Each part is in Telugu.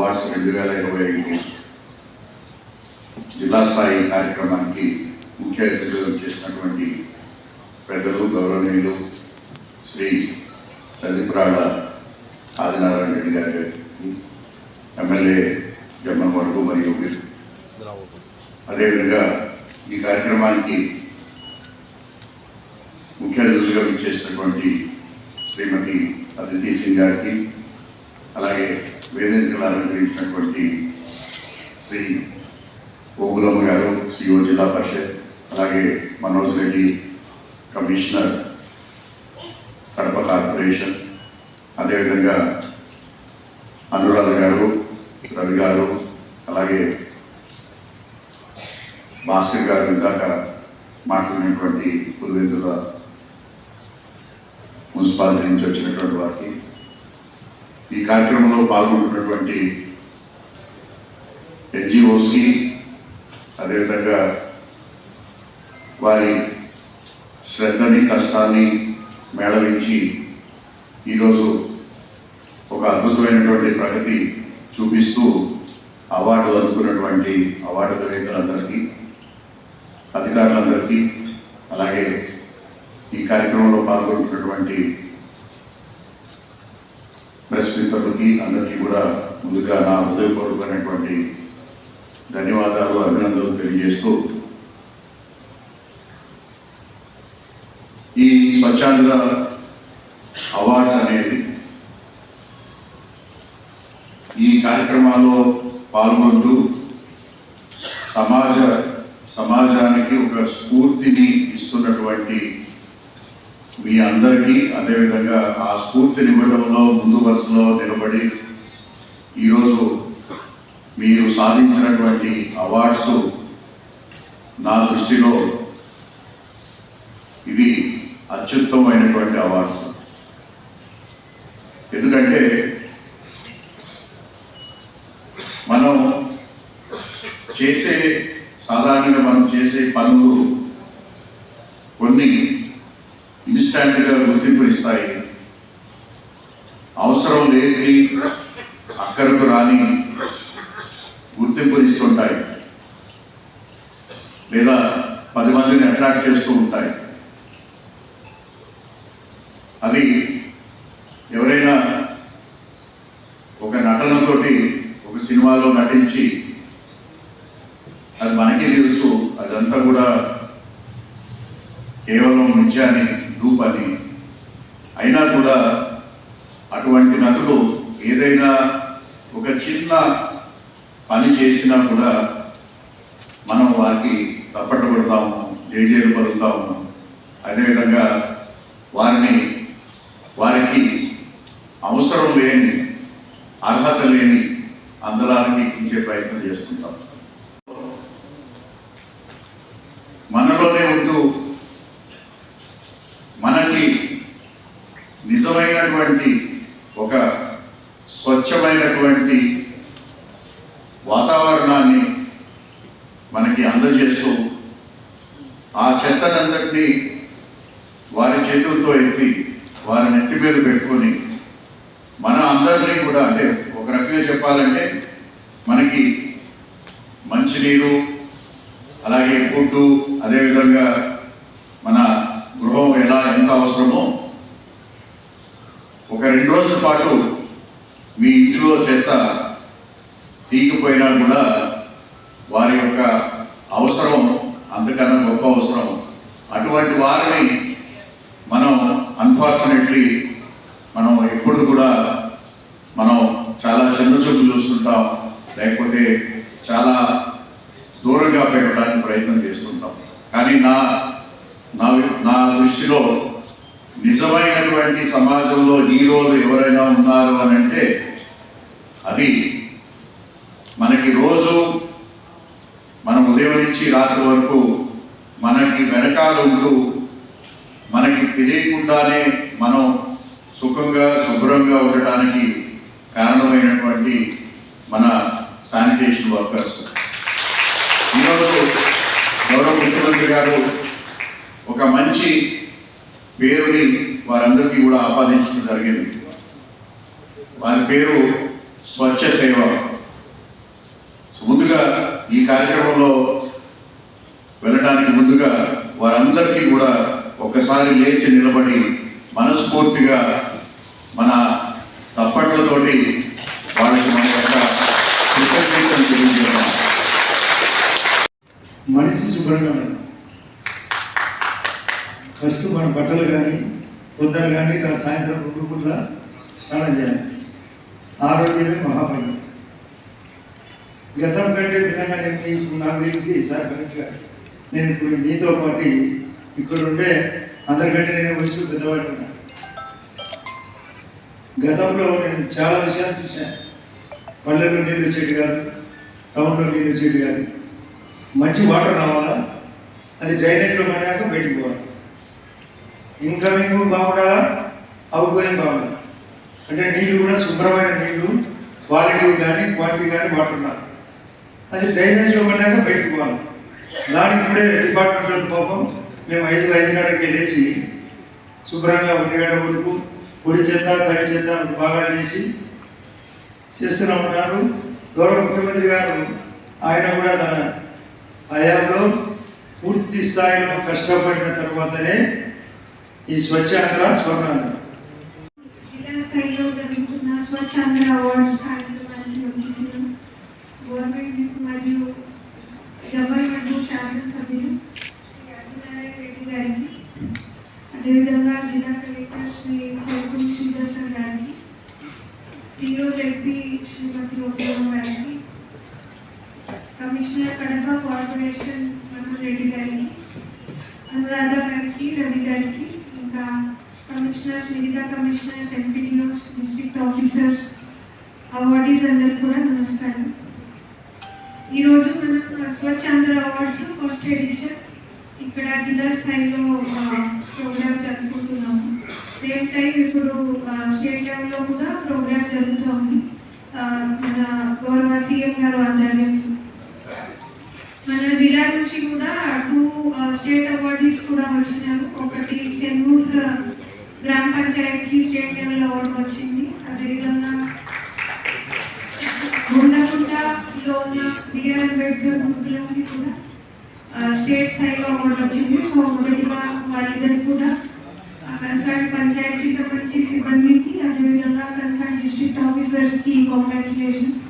అవార్డ్స్ రెండు వేల ఇరవై ఐదు జిల్లా స్థాయి కార్యక్రమానికి ముఖ్య అతిథులు చేసినటువంటి పెద్దలు గౌరవనీయులు శ్రీ చదిపురాడ ఆదినారాయణ రెడ్డి గారి ఎమ్మెల్యే జమ్మన్ వరకు మరియు అదేవిధంగా ఈ కార్యక్రమానికి ముఖ్య అతిథులుగా చేసినటువంటి శ్రీమతి అతిథి సింగ్ గారికి అలాగే వేదికలు అలంకరించినటువంటి శ్రీ ఓగులమ్మ గారు సిఓ జిల్లా పరిషత్ అలాగే మనోజ్ రెడ్డి కమిషనర్ కడప కార్పొరేషన్ అదేవిధంగా అనురాధ గారు రవి గారు అలాగే భాస్కర్ గారు ఇందాక మాట్లాడినటువంటి పులివెందుల మున్సిపాలిటీ నుంచి వచ్చినటువంటి వారికి ఈ కార్యక్రమంలో పాల్గొంటున్నటువంటి ఎన్జిఓసి అదేవిధంగా వారి శ్రద్ధని కష్టాన్ని మేళవించి ఈరోజు ఒక అద్భుతమైనటువంటి ప్రగతి చూపిస్తూ అవార్డు అందుకున్నటువంటి అవార్డు గ్రహీతలందరికీ అధికారులందరికీ అలాగే ఈ కార్యక్రమంలో పాల్గొంటున్నటువంటి సభకి అందరికీ కూడా ముందుగా నా హృదయపూర్వకమైనటువంటి ధన్యవాదాలు అభినందనలు తెలియజేస్తూ ఈ స్వచ్ఛాంధ్ర అవార్డ్స్ అనేది ఈ కార్యక్రమాల్లో పాల్గొంటూ సమాజ సమాజానికి ఒక స్ఫూర్తిని ఇస్తున్నటువంటి మీ అందరికీ అదేవిధంగా ఆ స్ఫూర్తి ఇవ్వడంలో ముందు వరుసలో నిలబడి ఈరోజు మీరు సాధించినటువంటి అవార్డ్స్ నా దృష్టిలో ఇది అత్యుత్తమైనటువంటి అవార్డ్స్. ఎందుకంటే మనం చేసే సాధారణంగా మనం చేసే పనులు కొన్ని ఇన్స్టాంట్గా గుర్తింపునిస్తాయి. అవసరం లేని అక్కడకు రాని గుర్తింపునిస్తుంటాయి. లేదా పది మందిని అట్రాక్ట్ చేస్తూ ఉంటాయి. అది ఎవరైనా ఒక నటనతోటి ఒక సినిమాలో నటించి అది మనకి తెలుసు అదంతా కూడా కేవలం నిజాన్ని డూప్ అని. అయినా కూడా అటువంటి నటులు ఏదైనా ఒక చిన్న పని చేసినా కూడా మనం వారికి తప్పట్లు కొడతాము జేజేలు పలుకుతాము. అదేవిధంగా వారిని వారికి అవసరం లేని అర్హత లేని అందలానికి ఇచ్చే ప్రయత్నం చేస్తుంటాం మనలోనే ఉంటూ మనకి నిజమైనటువంటి ఒక స్వచ్ఛమైనటువంటి వాతావరణాన్ని మనకి అందజేస్తూ ఆ చెత్తనంతటినీ వారి చేతులతో ఎత్తి వారి నెత్తి మీద పెట్టుకొని మన అందరినీ కూడా అంటే ఒక రకంగా చెప్పాలంటే మనకి మంచినీరు అలాగే ఫుడ్డు అదేవిధంగా మన గృహం ఎలా ఎంత అవసరమో ఒక రెండు రోజుల పాటు మీ ఇంటిలో చెత్త తీగిపోయినా కూడా వారి యొక్క అవసరం అంతకన్నా గొప్ప అవసరం. అటువంటి వారిని మనం అన్ఫార్చునేట్లీ మనం ఎప్పుడు కూడా మనం చాలా చిన్న చూపు చూస్తుంటాం లేకపోతే చాలా దూరంగా పెట్టడానికి ప్రయత్నం చేస్తుంటాం. కానీ నా నా నా దృష్టిలో నిజమైనటువంటి సమాజంలో హీరోలు ఎవరైనా ఉన్నారు అని అంటే అది మనకి రోజు మనం ఉదయం నుంచి రాత్రి వరకు మనకి వెనకాల ఉంటూ మనకి తెలియకుండానే మనం సుఖంగా శుభ్రంగా ఉండటానికి కారణమైనటువంటి మన శానిటేషన్ వర్కర్స్. ఈరోజు గౌరవ ముఖ్యమంత్రి గారు ఒక మంచి పేరుని వారందరికీ కూడా ఆపాదించడం జరిగింది. వారి పేరు స్వచ్ఛ సేవ. ముందుగా ఈ కార్యక్రమంలో వెళ్ళడానికి ముందుగా వారందరికీ కూడా ఒకసారి లేచి నిలబడి మనస్ఫూర్తిగా మన తప్పట్లతోటి వాళ్ళకి మన యొక్క కృతజ్ఞతలు తెలియజేద్దాం మనిషి శుభ్రంగా ఫస్ట్ మన బట్టలు కానీ పొద్దున కానీ ఇలా సాయంత్రం రెండు పూట్ల స్నానం చేయాలి. ఆరోగ్యమే మహాభాగ్యం గతం కంటే భిన్నంగా నేను మీకు నాకు తెలిసి సార్ కరెక్ట్గా నేను ఇప్పుడు మీతో పాటు ఇక్కడ ఉండే అందరికంటే నేను వయసులో పెద్దవాడిని గతంలో నేను చాలా విషయాలు చూశాను పల్లెల్లో నీళ్ళు వచ్చేటి కాదు టౌన్లో నీళ్ళు వచ్చేటి కాదు. మంచి వాటర్ రావాలా? అది డ్రైనేజ్లో పడినాక బయటికి పోవాలి. ఇన్కమింగ్ బాగుండాలా? అవుట్ గోయింగ్ బాగుండాలి? అంటే నీళ్ళు కూడా శుభ్రమైన నీళ్ళు క్వాలిటీ కానీ క్వాంటిటీ కానీ వాటర్ అది డ్రైనేజ్లో పడినాక బయటకు పోవాలి. దానికి కూడా డిపార్ట్మెంటల్ పాపం మేము ఐదు ఐదున్నరకి లేచి శుభ్రంగా ఉండేట వరకు పొడి చెత్త తడి చెత్త బాగా చేసి చేస్తూనే ఉంటారు గౌరవ ముఖ్యమంత్రి గారు ఆయన కూడా తన హయాంలో పూర్తి స్థాయిలో కష్టపడిన తర్వాతనే ఈ స్వచ్ఛాంధ్ర స్వర్ణాంధ్ర జిల్లా స్థాయిలో జరుగుతున్న స్వచ్ఛాంధ్ర అవార్డ్స్ కార్యక్రమానికి వచ్చేసిన గవర్నమెంట్ మరియు జమ్మలమడ్డు శాసనసభ్యులు శ్రీ ఆదినారాయణ రెడ్డి గారికి అదేవిధంగా జిల్లా కలెక్టర్ శ్రీ చేకూరి శ్రీధర్ సార్ గారికి సిఓ జెడ్పీ శ్రీమతి ఉపయోగం గారికి కమిషనర్ కడప కార్పొరేషన్ మనోహర్ రెడ్డి గారికి అనురాధ గారికి రవి గారికి ఇంకా కమిషనర్స్ మిగతా commissioners MPDOs district officers awardees అందరికి కూడా నమస్కారం. ఈరోజు మనం స్వచ్ఛాంధ్ర అవార్డ్స్ ఫస్ట్ ఎడిషన్. ఇక్కడ జిల్లా స్థాయిలో ప్రోగ్రామ్ జరుపుకుంటున్నాము. సేమ్ టైం ఇప్పుడు స్టేట్ లెవెల్లో కూడా ప్రోగ్రామ్ జరుగుతోంది. మన గౌరవ సీఎం గారు ఆధ్వర్యం మన జిల్లా నుంచి కూడా స్టేట్ అవార్డీస్ కూడా వచ్చినాను ఒకటి చెన్నూరు గ్రామ పంచాయతీకి స్టేట్ లెవెల్ అవార్డు వచ్చింది. అదేవిధంగా గుండగుంటలో ఉన్న బిఆర్ అంబేద్కర్ గుంపులకి కూడా స్టేట్ స్థాయిలో అవార్డు వచ్చింది. సో మొదటిగా వాళ్ళిద్దరికి కూడా కన్సర్న్ పంచాయతీకి సంబంధించి సిబ్బందికి అదేవిధంగా concern district ఆఫీసర్స్కి congratulations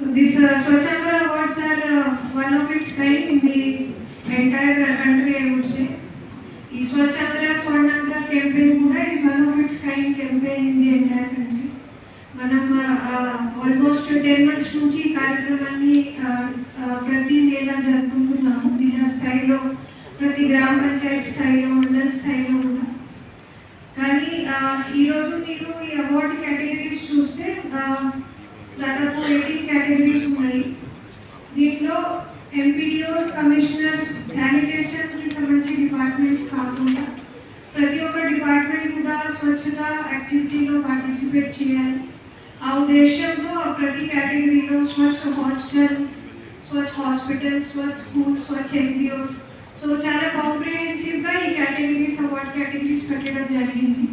So this uh, Swachandra awards are uh, one of its kind. In the entire uh, country, I would say. ఈ స్వచ్ఛంద్ర స్వర్ణాంధ్ర క్యాంపెయిన్ కూడా is one of its kind campaign in the entire country మనం ఆల్మోస్ట్ టెన్ మంత్స్ నుంచి ఈ కార్యక్రమాన్ని ప్రతి నెల జరుపుకుంటున్నాము. జిల్లా స్థాయిలో ప్రతి గ్రామ పంచాయత్ స్థాయిలో మండల స్థాయిలో కూడా. కానీ ఈరోజు మీరు ఈ అవార్డు కేటగిరీస్ చూస్తే దాదాపు ఎయిటీన్ కేటగిరీస్ ఉన్నాయి. దీంట్లో ఎంపీడీఓస్ కమిషనర్స్ శానిటేషన్కి సంబంధించిన డిపార్ట్మెంట్స్ కాకుండా ప్రతి ఒక్క డిపార్ట్మెంట్ కూడా స్వచ్ఛత యాక్టివిటీలో పార్టిసిపేట్ చేయాలి ఆ ఉద్దేశంతో ఆ ప్రతి కేటగిరీలో Swachh hostels Swachh hospitals Swachh school Swachh NGOs so చాలా కాంప్రిహెన్సివ్గా ఈ కేటగిరీస్ అవార్డ్ కేటగిరీస్ పెట్టడం జరిగింది